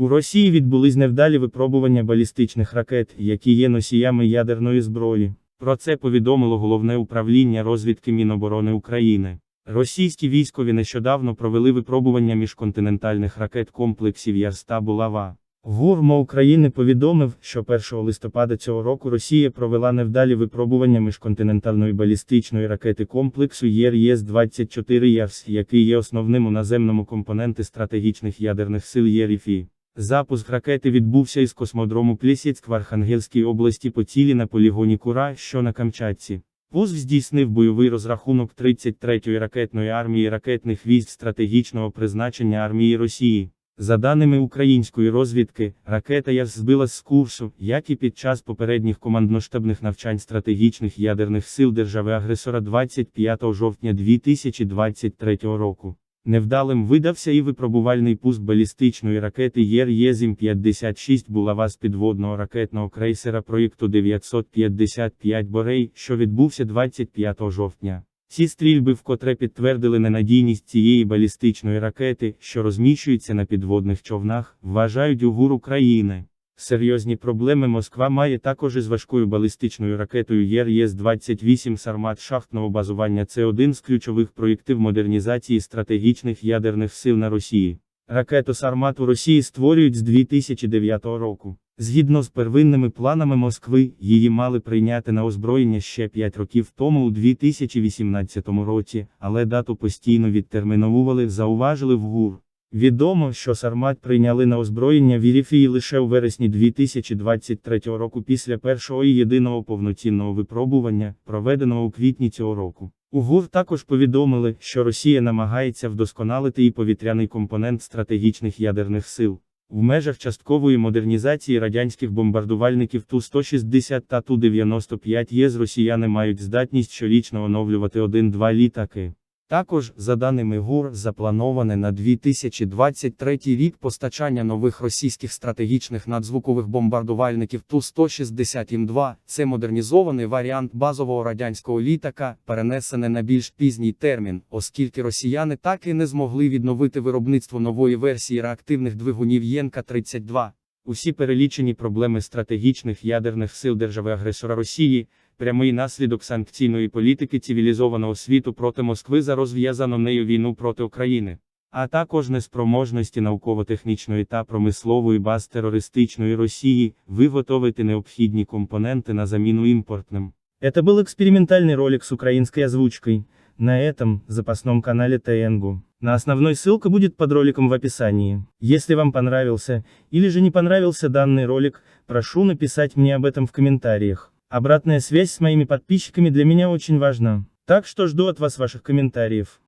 У Росії відбулись невдалі випробування балістичних ракет, які є носіями ядерної зброї. Про це повідомило головне управління розвідки Міноборони України. Російські військові нещодавно провели випробування міжконтинентальних ракет комплексів Ярс та Булава. ГУРМО України повідомив, що 1 листопада цього року Росія провела невдалі випробування міжконтинентальної балістичної ракети комплексу ЄР-Єс-24 Ярс, який є основним у наземному компоненті стратегічних ядерних сил ЄРІФІ. Запуск ракети відбувся із космодрому Плісєцьк в Архангельській області по цілі на полігоні Кура, що на Камчатці. Пуск здійснив бойовий розрахунок 33-ї ракетної армії ракетних військ стратегічного призначення армії Росії. За даними української розвідки, ракета Ярс збилась з курсу, як і під час попередніх командно-штабних навчань стратегічних ядерних сил держави-агресора 25 жовтня 2023 року. Невдалим видався і випробувальний пуск балістичної ракети ЄР-ЄЗІМ-56 булава з підводного ракетного крейсера проєкту 955 Борей, що відбувся 25 жовтня. Ці стрільби вкотре підтвердили ненадійність цієї балістичної ракети, що розміщується на підводних човнах, вважають у ГУР України. Серйозні проблеми Москва має також із важкою балістичною ракетою ЄР-ЄС-28 Сармат шахтного базування це один з ключових проєктів модернізації стратегічних ядерних сил на Росії. Ракету Сармат у Росії створюють з 2009 року. Згідно з первинними планами Москви, її мали прийняти на озброєння ще 5 років тому у 2018 році, але дату постійно відтерміновували, зауважили в ГУР. Відомо, що Сармат прийняли на озброєння в Іріфії лише у вересні 2023 року після першого і єдиного повноцінного випробування, проведеного у квітні цього року. У ГУР також повідомили, що Росія намагається вдосконалити і повітряний компонент стратегічних ядерних сил. В межах часткової модернізації радянських бомбардувальників Ту-160 та Ту-95 ЄС росіяни мають здатність щорічно оновлювати 1-2 літаки. Також, за даними ГУР, заплановане на 2023 рік постачання нових російських стратегічних надзвукових бомбардувальників Ту-160М2. Це модернізований варіант базового радянського літака, перенесене на більш пізній термін, оскільки росіяни так і не змогли відновити виробництво нової версії реактивних двигунів Єнка-32. Усі перелічені проблеми стратегічних ядерних сил держави-агресора Росії, прямий наслідок санкційної політики цивілізованого світу проти Москви за розв'язану нею війну проти України, а також неспроможності науково-технічної та промислової баз терористичної Росії виготовити необхідні компоненти на заміну імпортним. Это был экспериментальный ролик с украинской озвучкой. На этом запасном канале Тенгу. На основной ссылка будет под роликом в описании. Если вам понравился, или же не понравился данный ролик, прошу написать мне об этом в комментариях. Обратная связь с моими подписчиками для меня очень важна. Так что жду от вас ваших комментариев.